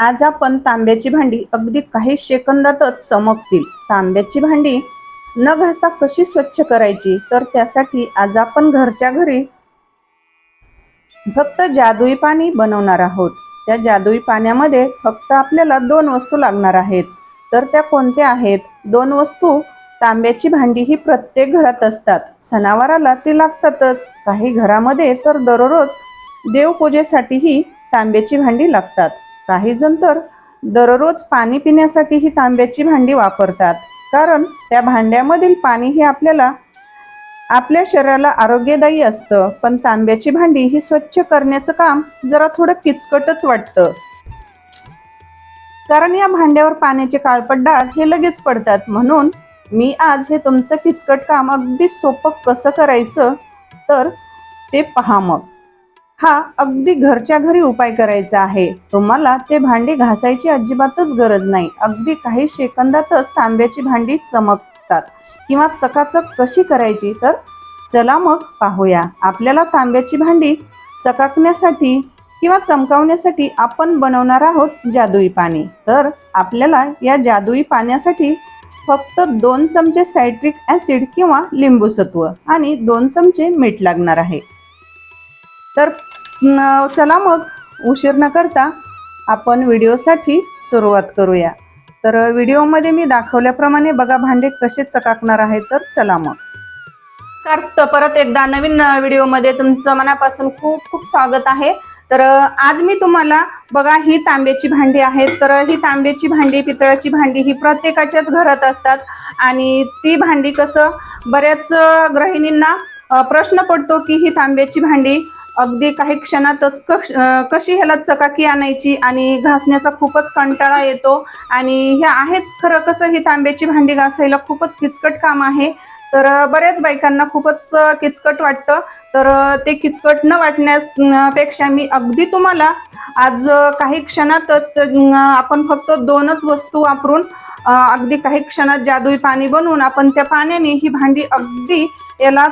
आज आपण तांब्याची भांडी अगदी काही सेकंदातच चमकतील. तांब्याची भांडी न घासता कशी स्वच्छ करायची? तर त्यासाठी आज आपण घरच्या घरी फक्त जादुई पाणी बनवणार आहोत. त्या जादुई पाण्यामध्ये फक्त आपल्याला दोन वस्तू लागणार आहेत. तर त्या कोणत्या आहेत? दोन वस्तू तांब्याची भांडी ही प्रत्येक घरात असतात. सणावाराला ती लागतातच. काही घरामध्ये तर दररोज देवपूजेसाठीही तांब्याची भांडी लागतात. काही जण तर दररोज पाणी पिण्यासाठी ही तांब्याची भांडी वापरतात. कारण त्या भांड्यामधील पाणी हे आपल्याला आपल्या शरीराला आरोग्यदायी असतं. पण तांब्याची भांडी ही स्वच्छ करण्याचं काम जरा थोडं किचकटच वाटतं. कारण या भांड्यावर पाण्याचे काळपट डाग हे लगेच पडतात. म्हणून मी आज हे तुमचं किचकट काम अगदी सोपं कसं करायचं तर ते पहा मग. हा अगदी घरच्या घरी उपाय करायचा आहे. तुम्हाला ते भांडी घासायची अजिबातच गरज नाही. अगदी काही सेकंदातच तांब्याची भांडी चमकतात. किंवा चकाचक कशी करायची तर चला मग पाहूया. आपल्याला तांब्याची भांडी चकाकण्यासाठी किंवा चमकावण्यासाठी आपण बनवणार आहोत जादुई पाणी. तर आपल्याला या जादुई पाण्यासाठी फक्त दोन चमचे सायट्रिक ॲसिड किंवा लिंबू सत्व आणि दोन चमचे मीठ लागणार आहे. तर चला मग. उशीर न करता आपण व्हिडिओसाठी सुरुवात करूया. तर व्हिडिओमध्ये मी दाखवल्याप्रमाणे बघा भांडे कसे चकाकणार आहे तर चला मग. तर परत एकदा नवीन व्हिडिओमध्ये तुमचं मनापासून खूप खूप स्वागत आहे. तर आज मी तुम्हाला बघा ही तांब्याची भांडी आहेत. तर ही तांब्याची भांडी पितळाची भांडी ही प्रत्येकाच्याच घरात असतात. आणि ती भांडी कसं बऱ्याच गृहिणींना प्रश्न पडतो की ही तांब्याची भांडी अगदी काही क्षणातच कश कशी ह्याला चकाकी आणायची आणि घासण्याचा खूपच कंटाळा येतो. आणि हे आहेच खरं कसं ही तांब्याची भांडी घासायला खूपच किचकट काम आहे. तर बऱ्याच बायकांना खूपच किचकट वाटतं. तर ते किचकट न वाटण्यापेक्षा मी अगदी तुम्हाला आज काही क्षणातच आपण फक्त दोनच वस्तू वापरून अगदी काही क्षणात जादुई पाणी बनवून आपण त्या पाण्याने ही भांडी अगदी याला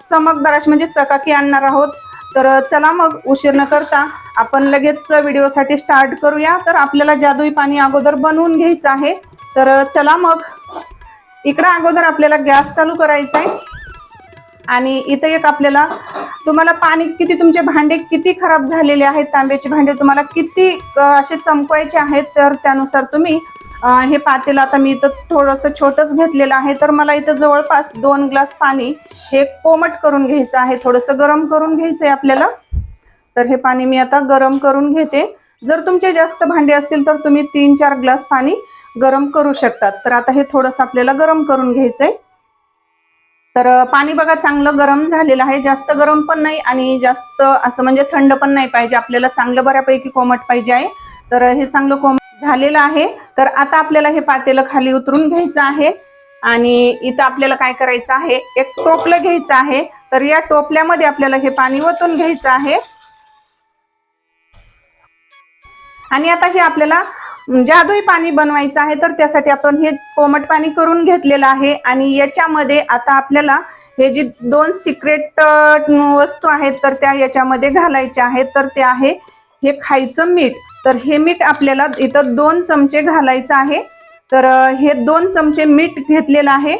चमकदार अशी म्हणजे चकाकी आणणार आहोत. तर चला मग उशीर न करता आपण लगेच व्हिडिओसाठी स्टार्ट करूया. तर आपल्याला जादुई पाणी अगोदर बनवून घ्यायचं आहे. तर चला मग. इकडं अगोदर आपल्याला गॅस चालू करायचा आहे. आणि इथं एक आपल्याला तुम्हाला पाणी किती तुमचे भांडे किती खराब झालेले आहेत तांब्याचे भांडे तुम्हाला किती असे चमकवायचे आहेत तर त्यानुसार तुम्ही हे पातेलं आता मी इथं थोडंसं छोटंच घेतलेलं आहे. तर मला इथं जवळपास दोन ग्लास पाणी हे कोमट करून घ्यायचं आहे. थोडंसं गरम करून घ्यायचं आहे आपल्याला. तर हे पाणी मी आता गरम करून घेते. जर तुमचे जास्त भांडे असतील तर तुम्ही तीन चार ग्लास पाणी गरम करू शकतात. तर आता हे थोडंसं आपल्याला गरम करून घ्यायचंय. तर पाणी बघा चांगलं गरम झालेलं आहे. जास्त गरम पण नाही आणि जास्त असं म्हणजे थंड पण नाही पाहिजे. आपल्याला चांगलं बऱ्यापैकी कोमट पाहिजे आहे. तर हे चांगलं कोमट झालेलं आहे. तर आता आपल्याला हे पातेलं खाली उतरून घ्यायचं आहे. आणि इथं आपल्याला काय करायचं आहे? एक टोपलं घ्यायचं आहे. तर या टोपल्यामध्ये आपल्याला हे पाणी ओतून घ्यायचं आहे. आणि आता हे आपल्याला जादूई पाणी बनवायचं आहे. तर त्यासाठी आपण हे कोमट पाणी करून घेतलेलं आहे. आणि याच्यामध्ये आता आपल्याला हे जी दोन सिक्रेट वस्तू आहेत तर त्या याच्यामध्ये घालायच्या आहेत. तर ते आहे हे खायचं मीठ तर हे मीठ आपल्याला इथं दोन चमचे घालायचं आहे. तर हे दोन चमचे मीठ घेतलेलं आहे.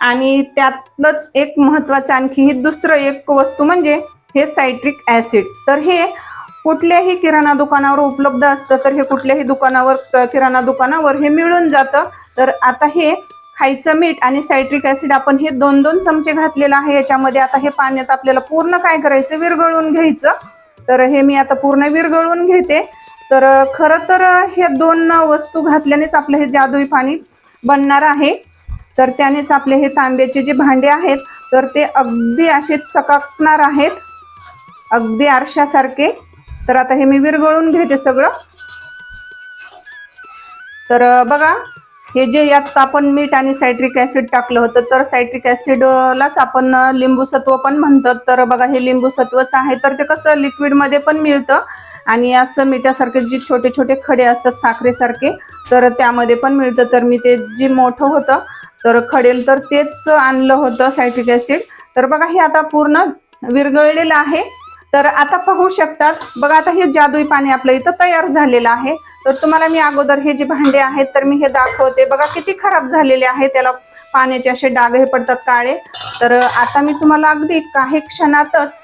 आणि त्यातलंच एक महत्वाचं आणखी ही दुसरं एक वस्तू म्हणजे हे सायट्रिक ॲसिड. तर हे कुठल्याही किराणा दुकानावर उपलब्ध असतं तर हे कुठल्याही दुकानावर किराणा दुकानावर हे मिळून जातं. तर आता हे खायचं मीठ आणि सायट्रिक ॲसिड आपण हे दोन दोन चमचे घातलेलं आहे. याच्यामध्ये आता हे पाण्यात आपल्याला पूर्ण काय करायचं? विरघळून घ्यायचं. तर हे मी आता पूर्ण विरघळून घेते. तर खरं तर हे दोन वस्तू घातल्यानेच आपलं हे जादुई पाणी बनणार आहे. तर त्यानेच आपले हे तांब्याचे जे भांडे आहेत तर ते अगदी असे चकाकणार आहेत. अगदी आरशासारखे. तर आता हे मी विरघळून घेते सगळं. तर बघा हे जे यात आपण मीठ आणि सायट्रिक ॲसिड टाकलं होतं तर सायट्रिक ऍसिडलाच आपण लिंबूसत्व पण म्हणतात. तर बघा हे लिंबूसत्वच आहे तर ते कसं लिक्विडमध्ये पण मिळतं. आणि असं मिठासारखे जे छोटे छोटे खडे असतात साखरेसारखे तर त्यामध्ये पण मिळतं. तर मी ते जे मोठं होतं तर खडेल तर तेच आणलं होतं सायट्रिक ॲसिड. तर बघा हे आता पूर्ण विरघळलेलं आहे. तर आता पाहू शकतात. बघा आता हे जादुई पाणी आपलं इथं तयार झालेलं आहे. तर तुम्हाला मी अगोदर हे जे भांडे आहेत तर मी हे दाखवते. बघा किती खराब झालेले आहे त्याला पाण्याचे असे डाग हे पडतात काळे. तर आता मी तुम्हाला अगदी काही क्षणातच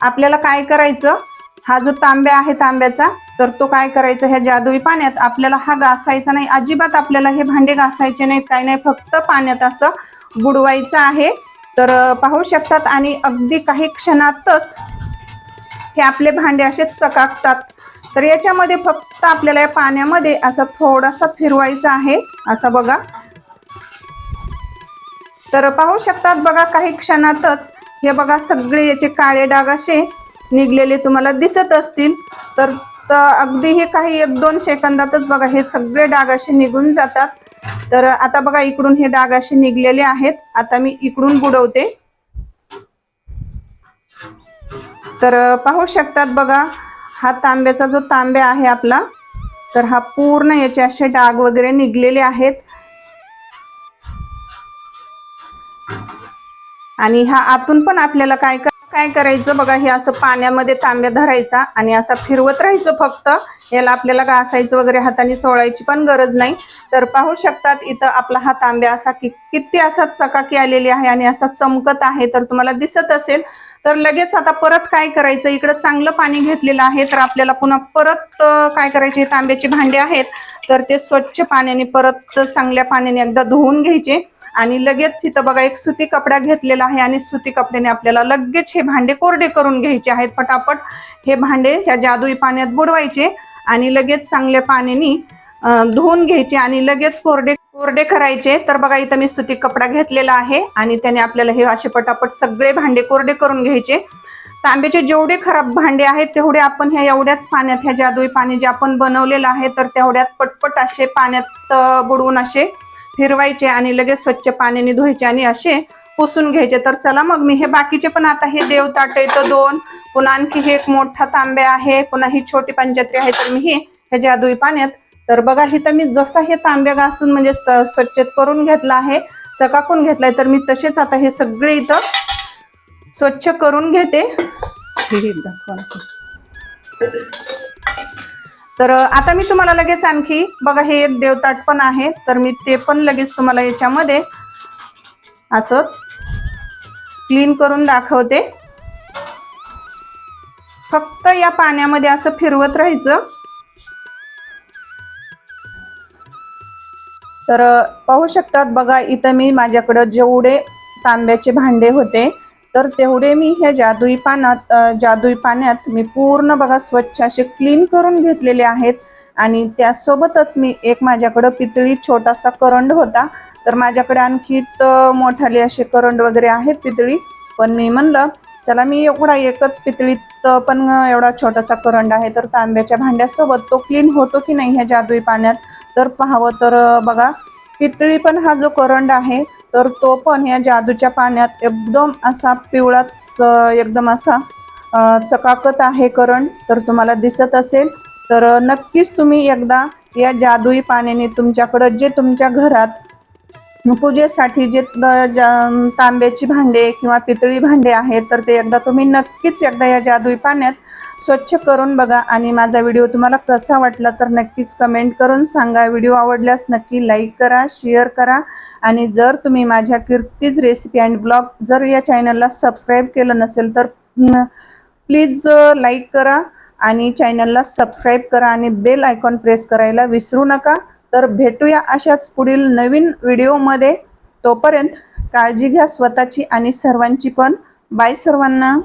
आपल्याला काय करायचं? हा जो तांब्या आहे तांब्याचा तर तो काय करायचा? ह्या जादुई पाण्यात आपल्याला हा घासायचा नाही. अजिबात आपल्याला हे भांडे घासायचे नाहीत काही नाही फक्त पाण्यात असं बुडवायचं आहे. तर पाहू शकतात आणि अगदी काही क्षणातच हे आपले भांडे असे चकाकतात. तर याच्यामध्ये फक्त आपल्याला या पाण्यामध्ये असं थोडासा फिरवायचं आहे. असं बघा. तर पाहू शकतात बघा काही क्षणातच हे बघा सगळे याचे काळे डाग असे निघलेले तुम्हाला दिसत असतील. तर अगदी हे काही एक दोन सेकंदातच बघा हे सगळे डाग असे निघून जातात. तर आता बघा इकडून हे डाग असे निघलेले आहेत. आता मी इकडून बुडवते. तर पाहू शकतात बघा हा तांब्याचा जो तांब्या आहे आपला तर हा पूर्ण याचे असे डाग वगैरे निघलेले आहेत. आणि हा आतून पण आपल्याला काय काय करायचं बघा हे असं पाण्यामध्ये तांब्या धरायचा आणि असा फिरवत राहायचं फक्त. याला आपल्याला घासायचं वगैरे हाताने चोळायची पण गरज नाही. तर पाहू शकतात इथं आपला हा तांब्या असा कि किती असा चकाकी आलेली आहे आणि असा चमकत आहे तर तुम्हाला दिसत असेल. तर लगेच आता परत काय करायचं? इकडं चांगलं पाणी घेतलेलं आहे तर आपल्याला पुन्हा परत काय करायचे? तांब्याची तांब्याचे भांडे आहेत. तर ते स्वच्छ पाण्याने परत चांगल्या पाण्याने एकदा धुवून घ्यायचे. आणि लगेच इथं बघा एक सुती कपडा घेतलेला आहे आणि सुती कपड्याने आपल्याला लगेच हे भांडे कोरडे करून घ्यायचे आहेत. पटापट हे भांडे ह्या जादुई पाण्यात बुडवायचे. आणि लगेच चांगल्या पाण्याने धुवून घ्यायचे आणि लगेच कोरडे कोरडे करायचे. तर बघा इथं मी सुती कपडा घेतलेला आहे आणि त्याने आपल्याला हे असे पटापट सगळे भांडे कोरडे करून घ्यायचे. तांब्याचे जेवढे खराब भांडे आहेत तेवढे आपण ह्या एवढ्याच पाण्यात ह्या जादुई पाणी जे आपण बनवलेलं आहे तर तेवढ्यात पटपट असे पाण्यात बुडवून असे फिरवायचे आणि लगेच स्वच्छ पाण्याने धुवायचे आणि असे पुसून घ्यायचे. तर चला मग मी हे बाकीचे पण आता हे देवताट येतं दोन पुन्हा आणखी हे एक मोठा तांब्या आहे पुन्हा ही छोटी पंचत्री आहे तर मी हे ह्याच्या दुई पाण्यात तर बघा इथं मी जसा हे तांब्या घासून म्हणजे स्वच्छ करून घेतला आहे चकाकून घेतलाय तर मी तसेच आता हे सगळे इथं स्वच्छ करून घेते. तर आता मी तुम्हाला लगेच आणखी बघा हे एक देवताट पण आहे तर मी ते पण लगेच तुम्हाला याच्यामध्ये असं क्लीन करून दाखवते. फक्त या पाण्यामध्ये असं फिरवत राहायचं. तर पाहू शकतात बघा इथं मी माझ्याकडं जेवढे तांब्याचे भांडे होते तर तेवढे मी ह्या जादुई पानात जादुई पाण्यात मी पूर्ण बघा स्वच्छ असे क्लीन करून घेतलेले आहेत. आणि त्यासोबतच मी एक माझ्याकडं पितळी छोटासा करंड होता. तर माझ्याकडे आणखी मोठाले असे करंड वगैरे आहेत पितळी. पण मी म्हणलं चला मी एवढा एकच पितळीत पण एवढा छोटासा करंड आहे तर तांब्याच्या भांड्यासोबत तो क्लीन होतो की नाही ह्या जादुई पाण्यात? तर पाहावं तर बघा पितळी पण हा जो करंड आहे तर तो पण या जादूच्या पाण्यात एकदम असा पिवळाच एकदम असा चकाकत आहे करंड. तर तुम्हाला दिसत असेल तर नक्कीच तुम्ही एकदा या जादुई पाण्याने तुमच्याकडं जे तुमच्या घरात पूजेसाठी जे तांब्याची भांडे किंवा पितळी भांडे आहेत तर ते एकदा तुम्ही नक्कीच एकदा या जादुई पाण्यात स्वच्छ करून बघा. आणि माझा व्हिडिओ तुम्हाला कसा वाटला तर नक्कीच कमेंट करून सांगा. व्हिडिओ आवडल्यास नक्की लाईक करा शेअर करा. आणि जर तुम्ही माझ्या कीर्तीज रेसिपी अँड ब्लॉग जर या चॅनलला सबस्क्राईब केलं नसेल तर प्लीज लाईक करा. आणि चॅनलला सबस्क्राईब करा आणि बेल आयकॉन प्रेस करायला विसरू नका. तर भेटूया अशाच पुढील नवीन व्हिडिओमध्ये. तोपर्यंत काळजी घ्या स्वतःची आणि सर्वांची पण. बाय सर्वांना.